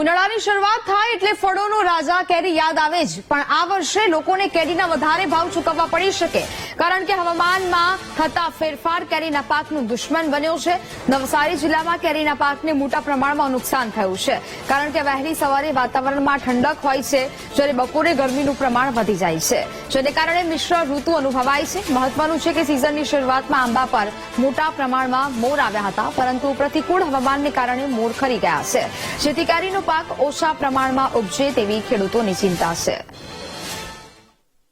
ઉનાળાની શરૂઆત થાય એટલે ફળોનો રાજા કેરી યાદ આવે જ. પણ આ વર્ષે લોકોને કેરીના વધારે ભાવ ચૂકવવા પડી શકે. કારણ કે હવામાનમાં થતા ફેરફાર કેરીના પાકનું દુશ્મન બન્યો છે. નવસારી જિલ્લામાં કેરીના પાકને મોટા પ્રમાણમાં નુકસાન થયું છે. કારણ કે વહેલી સવારે વાતાવરણમાં ઠંડક હોય છે, જ્યારે બપોરે ગરમીનું પ્રમાણ વધી જાય છે. જેને કારણે મિશ્ર ઋતુ અનુભવાય છે. મહત્વનું છે કે સિઝનની શરૂઆતમાં આંબા પર મોટા પ્રમાણમાં મોર આવ્યા હતા, પરંતુ પ્રતિકૂળ હવામાનને કારણે મોર ખરી ગયા છે. જેથી કેરીનો પાક ઓછા પ્રમાણમાં ઉપજે તેવી ખેડૂતોની ચિંતા છે.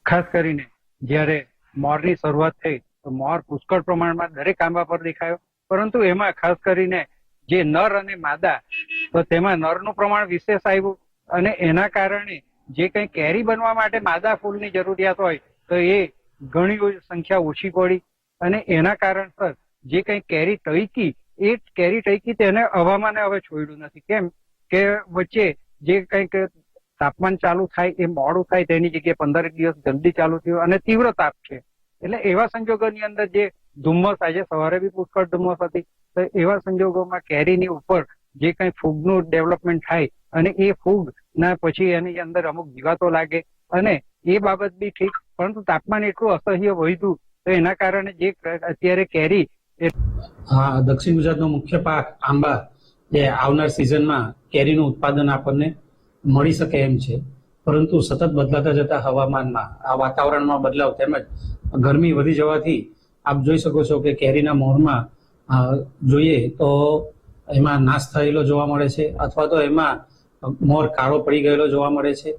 ખાસ કરીને જ્યારે મોરની શરૂઆત થઈ તો મોર પુષ્કળ પ્રમાણમાં દરેક આંબા પર દેખાયો. પરંતુ એમાં ખાસ કરીને જે નર અને માદા, તો તેમાં નરનું પ્રમાણ વિશેષ આવ્યું અને એના કારણે જે કંઈ કેરી બનવા માટે માદા ફૂલની જરૂરિયાત હોય, તો એ ઘણી સંખ્યા ઓછી પડી અને એના કારણસર જે કંઈ કેરી ટઈકી એ કેરી ટઈકી તેને હવામાને હવે છોડ્યું નથી. કેમ? કે વચ્ચે જે કંઈક તાપમાન ચાલુ થાય, એ મોડું થાય, તેની જગ્યાએ પંદર દિવસ જલ્દી ચાલુ થયું અને તીવ્ર તાપ છે. એટલે એવા સંજોગોની અંદર જે ધુમ્મસ આજે સવારે બી પુષ્કળ ધુમ્મસ હતી, તો એવા સંજોગોમાં કેરીની ઉપર જે કંઈ ફૂગનું ડેવલપમેન્ટ થાય અને એ ફૂગ ના પછી એની અંદર અમુક જીવાતો લાગે અને એ બાબત બી ઠીક, પરંતુ તાપમાન એટલું અસહ્ય વધ્યું, તો એના કારણે જે અત્યારે કેરી હા, દક્ષિણ ગુજરાતનો મુખ્ય પાક આંબા જે આવનાર સિઝનમાં કેરીનું ઉત્પાદન આપણને મળી શકે એમ છે. પરંતુ સતત બદલાતા જતા હવામાનમાં, આ વાતાવરણમાં બદલાવ તેમજ ગરમી વધી જવાથી આપ જોઈ શકો છો કે કેરીના મોરમાં જોઈએ તો એમાં નાશ થયેલો જોવા મળે છે અથવા તો એમાં મોર કાળો પડી ગયેલો જોવા મળે છે.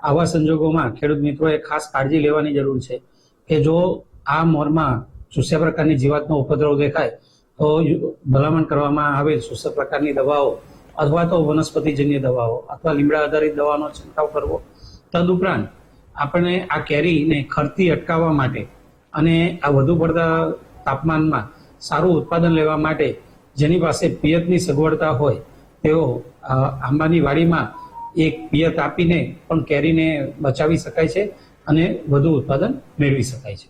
આવા સંજોગોમાં ખેડૂત મિત્રોએ ખાસ કાળજી લેવાની જરૂર છે કે જો આ મોરમાં ચૂસ્યા પ્રકારની જીવાતનો ઉપદ્રવ દેખાય, તો ભલામણ કરવામાં આવેલ સુસર પ્રકારની દવાઓ અથવા તો વનસ્પતિજન્ય દવાઓ અથવા લીમડા આધારિત દવાનો છંટકાવ કરવો. તદુપરાંત આપણે આ કેરીને ખરતી અટકાવવા માટે અને આ વધુ પડતા તાપમાનમાં સારું ઉત્પાદન લેવા માટે જેની પાસે પિયતની સગવડતા હોય, તેઓ આંબાની વાડીમાં એક પિયત આપીને પણ કેરીને બચાવી શકાય છે અને વધુ ઉત્પાદન મેળવી શકાય છે.